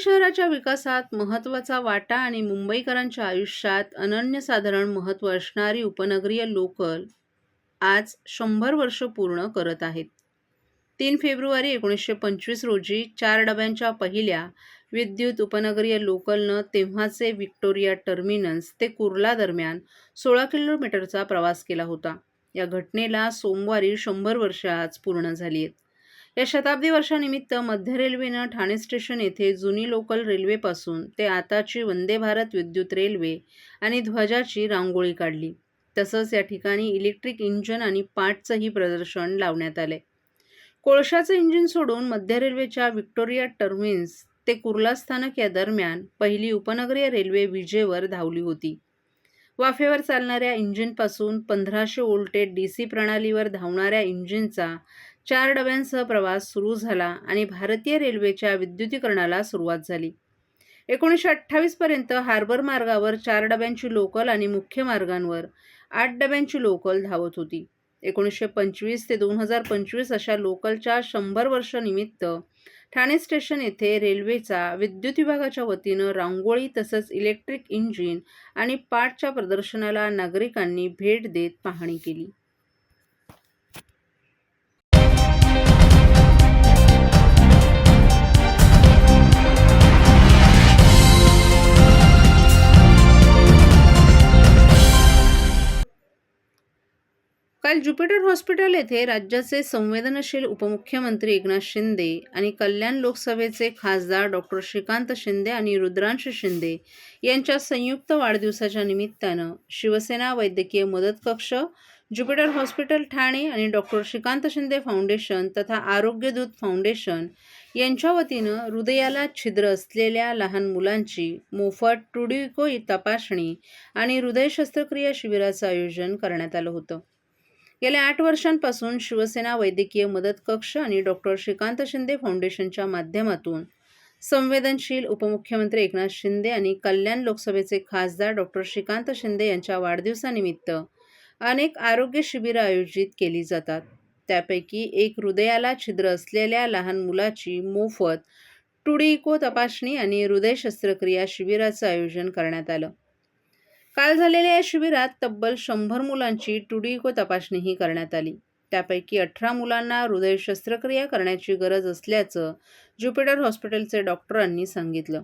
शहराच्या विकासात महत्त्वाचा वाटा आणि मुंबईकरांच्या आयुष्यात अनन्यसाधारण महत्त्व असणारी उपनगरीय लोकल आज शंभर वर्ष पूर्ण करत आहेत. तीन फेब्रुवारी एकोणीसशे पंचवीस रोजी चार डब्यांच्या पहिल्या विद्युत उपनगरीय लोकलनं तेव्हाचे व्हिक्टोरिया टर्मिनस ते कुर्ला दरम्यान सोळा किलोमीटरचा प्रवास केला होता. या घटनेला सोमवारी शंभर वर्ष आज पूर्ण झाली आहेत. या शताब्दी वर्षानिमित्त मध्य रेल्वेनं ठाणे स्टेशन येथे जुनी लोकल रेल्वेपासून ते आताची वंदे भारत विद्युत रेल्वे आणि ध्वजाची रांगोळी काढली. तसंच या ठिकाणी इलेक्ट्रिक इंजन आणि पार्टचंही प्रदर्शन लावण्यात आले. कोळशाचं इंजिन सोडून मध्य रेल्वेच्या व्हिक्टोरिया टर्मिन्स ते कुर्ला स्थानक या दरम्यान पहिली उपनगरीय रेल्वे विजेवर धावली होती. वाफेवर चालणाऱ्या इंजिनपासून पंधराशे वोल्टेड डी सी प्रणालीवर धावणाऱ्या इंजिनचा चार डब्यांसह प्रवास सुरू झाला आणि भारतीय रेल्वेच्या विद्युतीकरणाला सुरुवात झाली. एकोणीसशे अठ्ठावीसपर्यंत हार्बर मार्गावर चार डब्यांची लोकल आणि मुख्य मार्गांवर आठ डब्यांची लोकल धावत होती. एकोणीसशे पंचवीस ते दोन हजार पंचवीस अशा लोकलच्या शंभर वर्षानिमित्त ठाणे स्टेशन येथे रेल्वेचा विद्युत विभागाच्या वतीनं रांगोळी तसंच इलेक्ट्रिक इंजिन आणि पार्टच्या प्रदर्शनाला नागरिकांनी भेट देत पाहणी केली. काल ज्युपिटर हॉस्पिटल येथे राज्याचे संवेदनशील उपमुख्यमंत्री एकनाथ शिंदे आणि कल्याण लोकसभेचे खासदार डॉक्टर श्रीकांत शिंदे आणि रुद्रांश शिंदे यांच्या संयुक्त वाढदिवसाच्या निमित्तानं शिवसेना वैद्यकीय मदत कक्ष ज्युपिटर हॉस्पिटल ठाणे आणि डॉक्टर श्रीकांत शिंदे फाउंडेशन तथा आरोग्यदूत फाउंडेशन यांच्या वतीनं हृदयाला छिद्र असलेल्या लहान मुलांची मोफत टुडिको तपासणी आणि हृदय शस्त्रक्रिया शिबिराचं आयोजन करण्यात आलं होतं. गेल्या आठ वर्षांपासून शिवसेना वैद्यकीय मदत कक्ष आणि डॉक्टर श्रीकांत शिंदे फाउंडेशनच्या माध्यमातून संवेदनशील उपमुख्यमंत्री एकनाथ शिंदे आणि कल्याण लोकसभेचे खासदार डॉक्टर श्रीकांत शिंदे यांच्या वाढदिवसानिमित्त अनेक आरोग्य शिबिरं आयोजित केली जातात. त्यापैकी एक हृदयाला छिद्र असलेल्या लहान मुलाची मोफत टुडिको तपासणी आणि हृदय शस्त्रक्रिया शिबिराचं आयोजन करण्यात आलं. काल झालेल्या या शिबिरात तब्बल शंभर मुलांची टुडीको तपासणीही करण्यात आली. त्यापैकी अठरा मुलांना हृदय शस्त्रक्रिया करण्याची गरज असल्याचं ज्युपिटर हॉस्पिटलचे डॉक्टरांनी सांगितलं.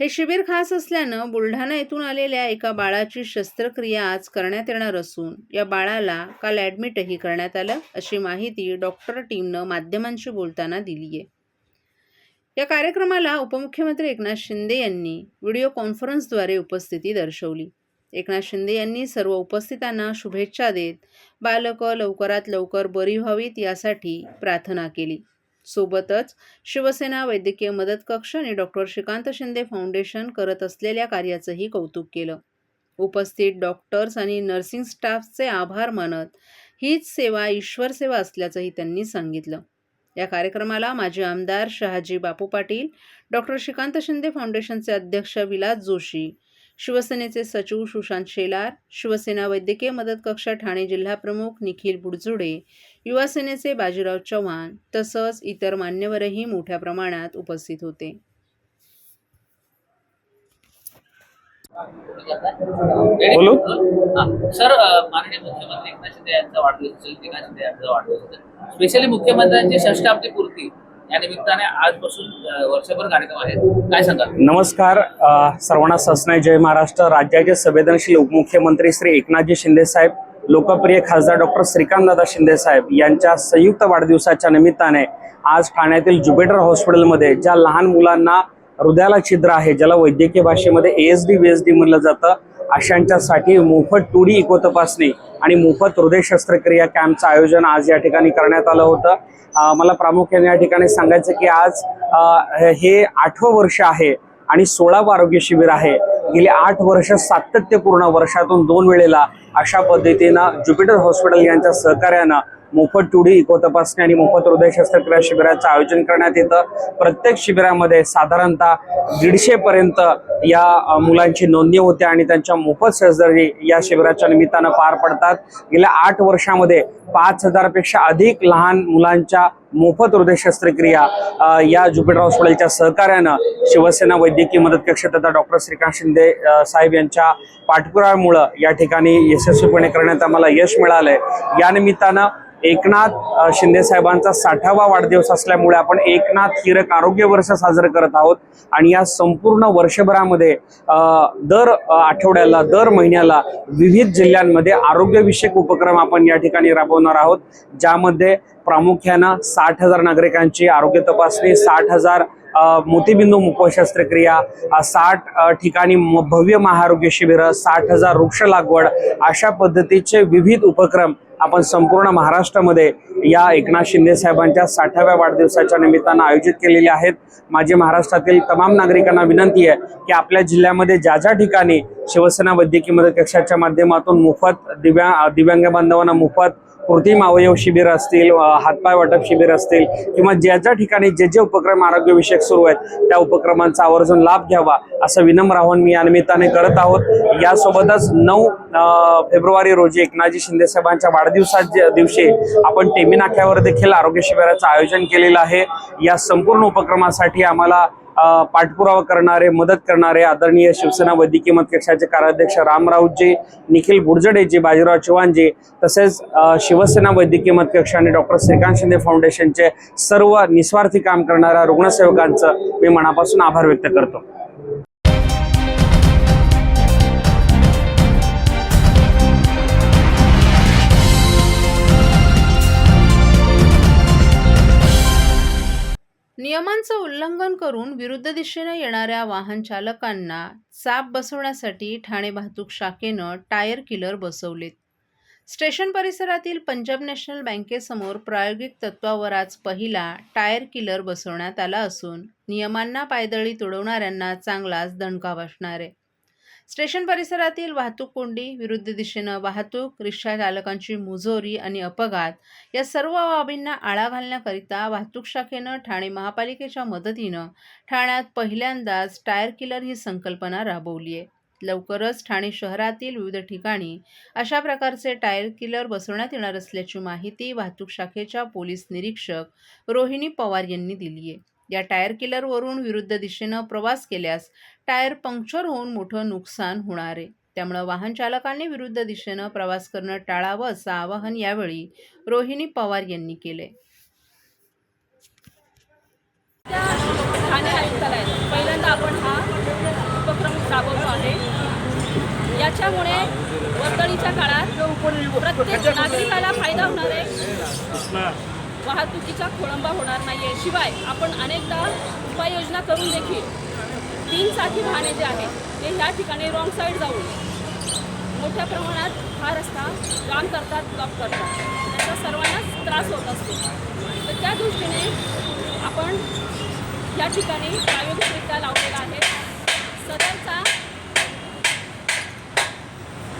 हे शिबिर खास असल्यानं बुलढाणा येथून आलेल्या एका बाळाची शस्त्रक्रिया आज करण्यात येणार असून या बाळाला काल ॲडमिटही करण्यात आलं अशी माहिती डॉक्टर टीमनं माध्यमांशी बोलताना दिली आहे या कार्यक्रमाला उपमुख्यमंत्री एकनाथ शिंदे यांनी व्हिडिओ कॉन्फरन्सद्वारे उपस्थिती दर्शवली. एकनाथ शिंदे यांनी सर्व उपस्थितांना शुभेच्छा देत बालकं लवकरात लवकर बरी व्हावीत यासाठी प्रार्थना केली. सोबतच शिवसेना वैद्यकीय मदत कक्ष आणि डॉक्टर श्रीकांत शिंदे फाउंडेशन करत असलेल्या कार्याचंही कौतुक केलं. उपस्थित डॉक्टर्स आणि नर्सिंग स्टाफचे आभार मानत हीच सेवा ईश्वर सेवा असल्याचंही त्यांनी सांगितलं. या कार्यक्रमाला माजी आमदार शहाजी बापू पाटील डॉक्टर श्रीकांत शिंदे फाउंडेशनचे अध्यक्ष विलास जोशी शिवसेनेचे सचिव सुशांत शेलार शिवसेना वैद्यकीय मदत कक्ष ठाणे जिल्हाप्रमुख निखिल बुडजुडे युवासेनेचे बाजीराव चव्हाण तसंच इतर मान्यवरही मोठ्या प्रमाणात उपस्थित होते. बोलू? सर माननीय मुख्यमंत्री एकनाथ शिंदे यांचा वाढदिवस असेल एकनाथ शिंदे यांचा वाढदिवस असेल. स्पेशली मुख्यमंत्र्यांची षष्टाब्दी पूर्ती या निमित्ताने आजपासून वर्षभर कार्यक्रम आहेत. काय सांगाल? नमस्कार सर्वांना ससनाय जय महाराष्ट्र. राज्याचे संवेदनशील उपमुख्यमंत्री श्री एकनाथजी शिंदे साहेब लोकप्रिय खासदार डॉक्टर श्रीकांतदादा शिंदे साहेब यांच्या संयुक्त वाढदिवसाच्या निमित्ताने आज ठाण्यातील ज्युपिटर हॉस्पिटलमध्ये ज्या लहान मुलांना हृदयाला छिद्र आहे ज्याला वैद्यकीय भाषेमध्ये S D B S D म्हणलं जातं. अशांच्यासाठी मोफत टू डी इको तपासणी आणि मोफत हृदय शस्त्रक्रिया कॅम्पचं आयोजन आज या ठिकाणी करण्यात आलं होतं. मला प्रामुख्याने या ठिकाणी सांगायचं की आज हे आठवं वर्ष आहे आणि सोळावं आरोग्य शिबिर आहे. गेली आठ वर्ष सातत्यपूर्ण वर्षातून दोन वेळेला अशा पद्धतीनं ज्युपिटर हॉस्पिटल यांच्या सहकार्यानं मोफत टुडी इको तपासणी आणि मोफत हृदय शस्त्रक्रिया शिबिराचं आयोजन करण्यात येतं. प्रत्येक शिबिरामध्ये साधारणतः दीडशे पर्यंत या मुलांची नोंदणी होते आणि त्यांच्या मोफत सर्जरी या शिबिराच्या निमित्तानं पार पडतात. गेल्या आठ वर्षामध्ये पाच हजारपेक्षा अधिक लहान मुलांच्या मोफत हृदय शस्त्रक्रिया या ज्युपिटर हॉस्पिटलच्या सहकार्यानं शिवसेना वैद्यकीय मदत कक्ष तथा डॉक्टर श्रीकांत शिंदे साहेब यांच्या पाठपुराव्यामुळं या ठिकाणी यशस्वीपणे करण्यात आम्हाला यश मिळालंय. या निमित्तानं एकनाथ शिंदे साहेबांचा साठावा वाढदिवस असल्यामुळे आपण एकनाथ हिरक आरोग्य वर्ष साजरं करत आहोत. आणि या संपूर्ण वर्षभरामध्ये दर आठवड्याला दर महिन्याला विविध जिल्ह्यांमध्ये आरोग्यविषयक उपक्रम आपण या ठिकाणी राबवणार आहोत. ज्यामध्ये प्रामुख्यानं साठ हजार नागरिकांची आरोग्य तपासणी साठ हजार मोतीबिंदू मुखशस्त्रक्रिया साठ ठिकाणी म- भव्य महाआरोग्य शिबिरं साठ हजार वृक्ष लागवड अशा पद्धतीचे विविध उपक्रम आपण संपूर्ण महाराष्ट्रामध्ये या एकनाथ शिंदे साहेबांच्या साठाव्या वाढदिवसाच्या निमित्तानं आयोजित केलेले आहेत. माझे महाराष्ट्रातील तमाम नागरिकांना विनंती आहे की आपल्या जिल्ह्यामध्ये ज्या ज्या ठिकाणी शिवसेना वैद्यकीय मदत कक्षाच्या माध्यमातून मोफत दिव्या दिव्यांग बांधवांना मोफत कृत्रिम अवयव शिबिर असतील हातपाय वाटप शिबिर असतील किंवा ज्या ज्या ठिकाणी जे जे उपक्रम आरोग्यविषयक सुरू आहेत त्या उपक्रमांचा आवर्जून लाभ घ्यावा असं विनम्र आवाहन मी या निमित्ताने करत आहोत. यासोबतच नऊ फेब्रुवारी रोजी एकनाथजी शिंदे साहेबांच्या वाढदिवसाच्या दिवशी आपण टेमी नाक्यावर देखील आरोग्य शिबिराचं आयोजन केलेलं आहे या संपूर्ण उपक्रमासाठी आम्हाला पाठपुरावा करणारे मदत करणारे आदरणीय शिवसेना वैद्यकीय मत कक्षाचे कार्याध्यक्ष रामराऊजी निखिल बुरजडेजी बाजीराव चव्हाणजी तसेच शिवसेना वैद्यकीय मत कक्ष आणि डॉक्टर श्रीकांत शिंदे फाउंडेशनचे सर्व निस्वार्थी काम करणाऱ्या रुग्णसेवकांचं मी मनापासून आभार व्यक्त करतो. नियमांचं उल्लंघन करून विरुद्ध दिशेने येणाऱ्या वाहन चालकांना चाप बसवण्यासाठी ठाणे वाहतूक शाखेनं टायर किलर बसवलेत. स्टेशन परिसरातील पंजाब नॅशनल बँकेसमोर प्रायोगिक तत्वावर आज पहिला टायर किलर बसवण्यात आला असून नियमांना पायदळी तुडवणाऱ्यांना चांगलाच दणका बसणार आहे. स्टेशन परिसरातील वाहतूक कोंडी विरुद्ध दिशेनं वाहतूक रिक्षा चालकांची मुजोरी आणि अपघात या सर्व बाबींना आळा घालण्याकरिता वाहतूक शाखेनं ठाणे महापालिकेच्या मदतीनं ठाण्यात पहिल्यांदाच टायर किलर ही संकल्पना राबवली आहे. लवकरच ठाणे शहरातील विविध ठिकाणी अशा प्रकारचे टायर किलर बसवण्यात येणार असल्याची माहिती वाहतूक शाखेच्या पोलीस निरीक्षक रोहिणी पवार यांनी दिली आहे. या टायर किलरवरून विरुद्ध दिशेनं प्रवास केल्यास टायर पंक्चर होऊन मोठं नुकसान होणार आहे. त्यामुळं वाहन चालकांनी विरुद्ध दिशेनं प्रवास करणं टाळावं असं आवाहन यावेळी रोहिणी पवार यांनी केलंय. ठाणे आयुक्तालयात पहिल्यांदा आपण हा उपक्रम राबवतो आहे. याच्यामुळे वर्दळीच्या काळात प्रत्येक नागरिकाला फायदा होणार आहे. वाहतुकीचा खोळंबा होणार नाही आहे शिवाय आपण अनेकदा उपाययोजना करून देखील तीन चाकी वाहने जे आहेत ते ह्या ठिकाणी रॉंग साईड जाऊन मोठ्या प्रमाणात हा रस्ता जाम करतात ब्लॉक करतात. त्याचा सर्वांनाच त्रास होत असतो. तर त्या दृष्टीने आपण या ठिकाणी प्रायोगिकरित्या लावलेला आहे. सदरचा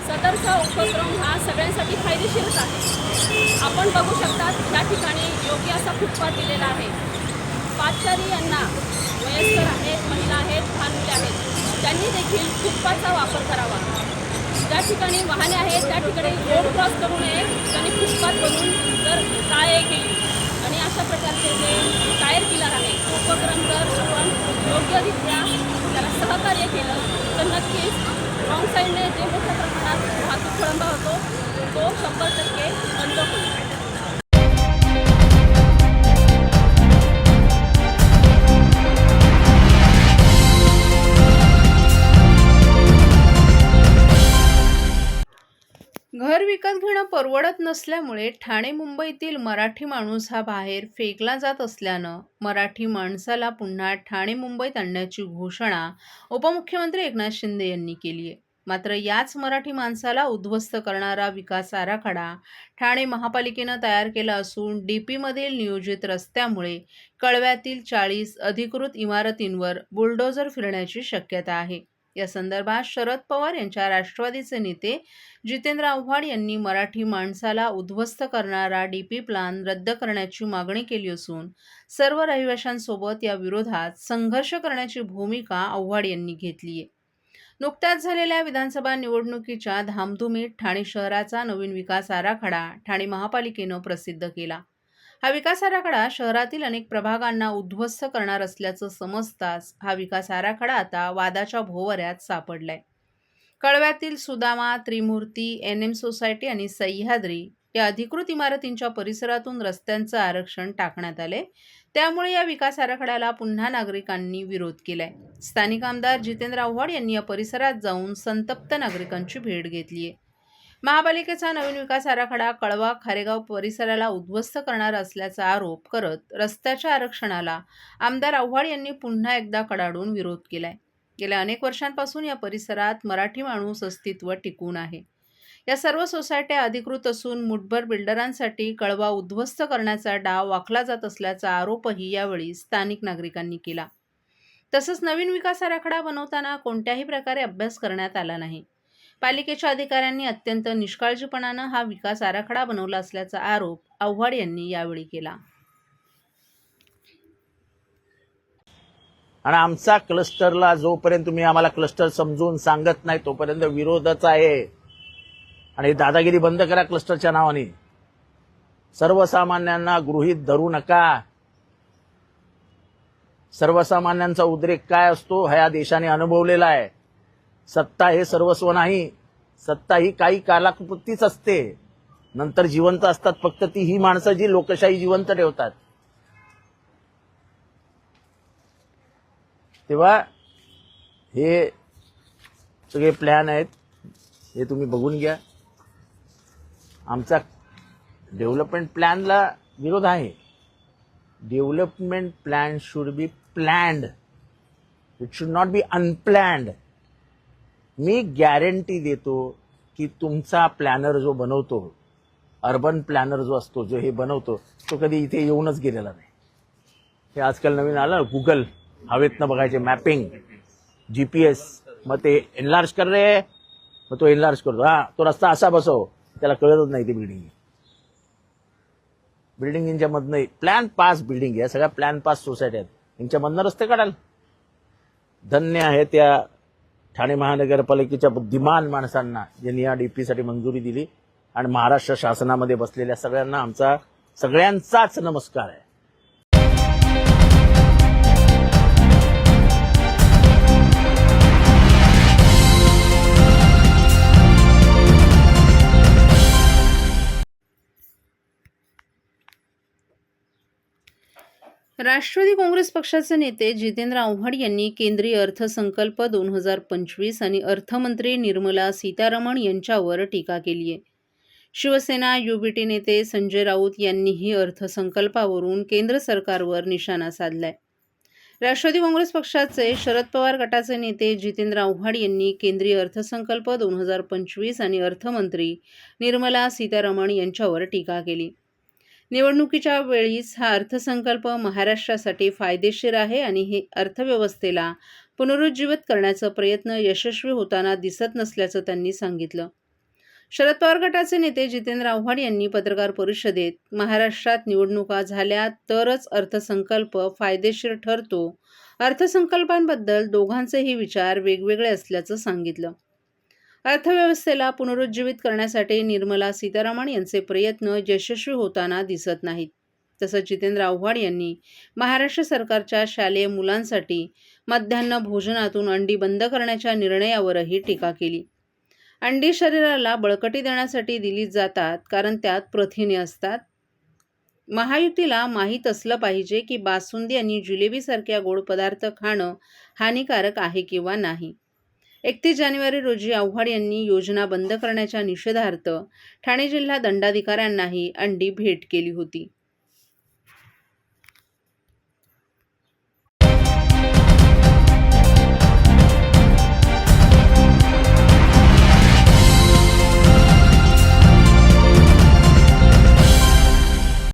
सदरचा उपक्रम हा सगळ्यांसाठी फायदेशीरच आहे. आपण बघू शकतात त्या ठिकाणी योग्य असा फुटपाथ दिलेला आहे. पाचारी यांना वयस्कर आहेत महिला आहेत लहान मुले आहेत. त्यांनी देखील फुटपाथचा वापर करावा. ज्या ठिकाणी वाहने आहेत त्या ठिकाणी रोड क्रॉस करू नये त्यांनी फुटपाथ बनवून जर टाळे केली आणि अशा प्रकारचे जे टायर किलर आहे तो उपक्रम जर आपण योग्यरित्या त्याला सहकार्य केलं तर नक्कीच रॉंग साईडने जे मोठ्या प्रमाणात वाहतूक खोळंबा होतो तो शंभर टक्के बंद होईल परवडत नसल्यामुळे ठाणे मुंबईतील मराठी माणूस हा बाहेर फेकला जात असल्यानं मराठी माणसाला पुन्हा ठाणे मुंबईत आणण्याची घोषणा उपमुख्यमंत्री एकनाथ शिंदे यांनी केली आहे. मात्र याच मराठी माणसाला उद्ध्वस्त करणारा विकास आराखडा ठाणे महापालिकेनं तयार केला असून डी पीमधील नियोजित रस्त्यामुळे कळव्यातील चाळीस अधिकृत इमारतींवर बुलडोजर फिरण्याची शक्यता आहे. या संदर्भात शरद पवार यांच्या राष्ट्रवादीचे नेते जितेंद्र आव्हाड यांनी मराठी माणसाला उद्ध्वस्त करणारा डी पी प्लान रद्द करण्याची मागणी केली असून सर्व रहिवाशांसोबत या विरोधात संघर्ष करण्याची भूमिका आव्हाड यांनी घेतली आहे. नुकत्याच झालेल्या विधानसभा निवडणुकीच्या धामधुमीत ठाणे शहराचा नवीन विकास आराखडा ठाणे महापालिकेनं प्रसिद्ध केला. हा विकास आराखडा शहरातील अनेक प्रभागांना उद्ध्वस्त करणार असल्याचं समजताच हा विकास आराखडा आता वादाच्या भोवऱ्यात सापडलाय. कळव्यातील Sudama Trimurti N M society आणि सह्याद्री या अधिकृत इमारतींच्या परिसरातून रस्त्यांचं आरक्षण टाकण्यात आले त्यामुळे या विकास आराखड्याला पुन्हा नागरिकांनी विरोध केलाय. स्थानिक आमदार जितेंद्र आव्हाड यांनी या परिसरात जाऊन संतप्त नागरिकांची भेट घेतली आहे महापालिकेचा नवीन विकास आराखडा कळवा खारेगाव परिसराला उद्ध्वस्त करणार असल्याचा आरोप करत रस्त्याच्या आरक्षणाला आमदार आव्हाड यांनी पुन्हा एकदा कडाडून विरोध केलाय. गेल्या अनेक वर्षांपासून या परिसरात मराठी माणूस अस्तित्व टिकून आहे. या सर्व सोसायट्या अधिकृत असून मुठभर बिल्डरांसाठी कळवा उद्ध्वस्त करण्याचा डाव वाखला जात असल्याचा आरोपही यावेळी स्थानिक नागरिकांनी केला. तसंच नवीन विकास आराखडा बनवताना कोणत्याही प्रकारे अभ्यास करण्यात आला नाही. पालिकेच्या अधिकाऱ्यांनी अत्यंत निष्काळजीपणानं हा विकास आराखडा बनवला असल्याचा आरोप आव्हाड यांनी यावेळी केला. आणि आमचा क्लस्टरला जोपर्यंत तुम्ही आम्हाला क्लस्टर समजून सांगत नाही तोपर्यंत विरोधच आहे. आणि दादागिरी बंद करा क्लस्टरच्या नावाने. सर्वसामान्यांना गृहीत धरू नका. सर्वसामान्यांचा उद्रेक काय असतो हा या देशाने अनुभवलेला आहे. सत्ता हे सर्वस्व नाही. सत्ता ही काही कालाकृतीच असते. नंतर जिवंत असतात फक्त ती ही माणसं जी लोकशाही जिवंत ठेवतात. तेव्हा हे सगळे प्लॅन आहेत. हे तुम्ही बघून घ्या. आमचा डेव्हलपमेंट प्लॅनला विरोध आहे. Development plan should be planned it should not be unplanned me guarantee देतो की तुमचा प्लॅनर जो बनवतो अर्बन प्लॅनर जो असतो जो हे बनवतो तो कधी इथे येऊनच गेलेला नाही. हे आजकाल नवीन आलं गुगल हवेतनं बघायचे मॅपिंग जी पी एस मग ते एनलार्ज कर रे. मग तो एनलार्ज करतो. हा तो रस्ता असा बसव त्याला कळतच नाही ती बिल्डिंग बिल्डिंग यांच्यामधनं प्लॅन पास बिल्डिंग या सगळ्या प्लॅन पास सोसायटी आहेत. यांच्यामधनं रस्ते काढाल. धन्य आहे त्या ठाणे महानगरपालिकेच्या बुद्धिमान माणसांना ज्यांनी या डीपीसाठी मंजुरी दिली आणि महाराष्ट्र शासनामध्ये बसलेल्या सगळ्यांना आमचा सगळ्यांचाच नमस्कार आहे. राष्ट्रवादी काँग्रेस पक्षाचे नेते जितेंद्र आव्हाड यांनी केंद्रीय अर्थसंकल्प दोन हजार पंचवीस आणि अर्थमंत्री निर्मला सीतारामन यांच्यावर टीका केली आहे. शिवसेना युबीटी नेते संजय राऊत यांनीही अर्थसंकल्पावरून केंद्र सरकारवर निशाणा साधलाय. राष्ट्रवादी काँग्रेस पक्षाचे शरद पवार गटाचे नेते जितेंद्र आव्हाड यांनी केंद्रीय अर्थसंकल्प दोन हजार पंचवीस आणि अर्थमंत्री निर्मला सीतारामन यांच्यावर टीका केली. निवडणुकीच्या वेळीच हा अर्थसंकल्प महाराष्ट्रासाठी फायदेशीर आहे आणि हे अर्थव्यवस्थेला पुनरुज्जीवित करण्याचा प्रयत्न यशस्वी होताना दिसत नसल्याचं त्यांनी सांगितलं. शरद पवार गटाचे नेते जितेंद्र आव्हाड यांनी पत्रकार परिषदेत महाराष्ट्रात निवडणुका झाल्या तरच अर्थसंकल्प फायदेशीर ठरतो. अर्थसंकल्पांबद्दल दोघांचेही विचार वेगवेगळे असल्याचं सांगितलं. अर्थव्यवस्थेला पुनरुज्जीवित करण्यासाठी निर्मला सीतारामन यांचे प्रयत्न यशस्वी होताना दिसत नाहीत. तसंच जितेंद्र आव्हाड यांनी महाराष्ट्र सरकारच्या शालेय मुलांसाठी मध्यान्ह भोजनातून अंडी बंद करण्याच्या निर्णयावरही टीका केली. अंडी शरीराला बळकटी देण्यासाठी दिली जातात कारण त्यात प्रथिने असतात. महायुतीला माहीत असलं पाहिजे की बासुंदी आणि जिलेबीसारख्या गोड पदार्थ खाणं हानिकारक आहे किंवा नाही. एकतीस जानेवारी रोजी आव्हाड यांनी योजना बंद करण्याच्या निषेधार्थ ठाणे जिल्हा दंडाधिकाऱ्यांनाही अंडी भेट केली होती.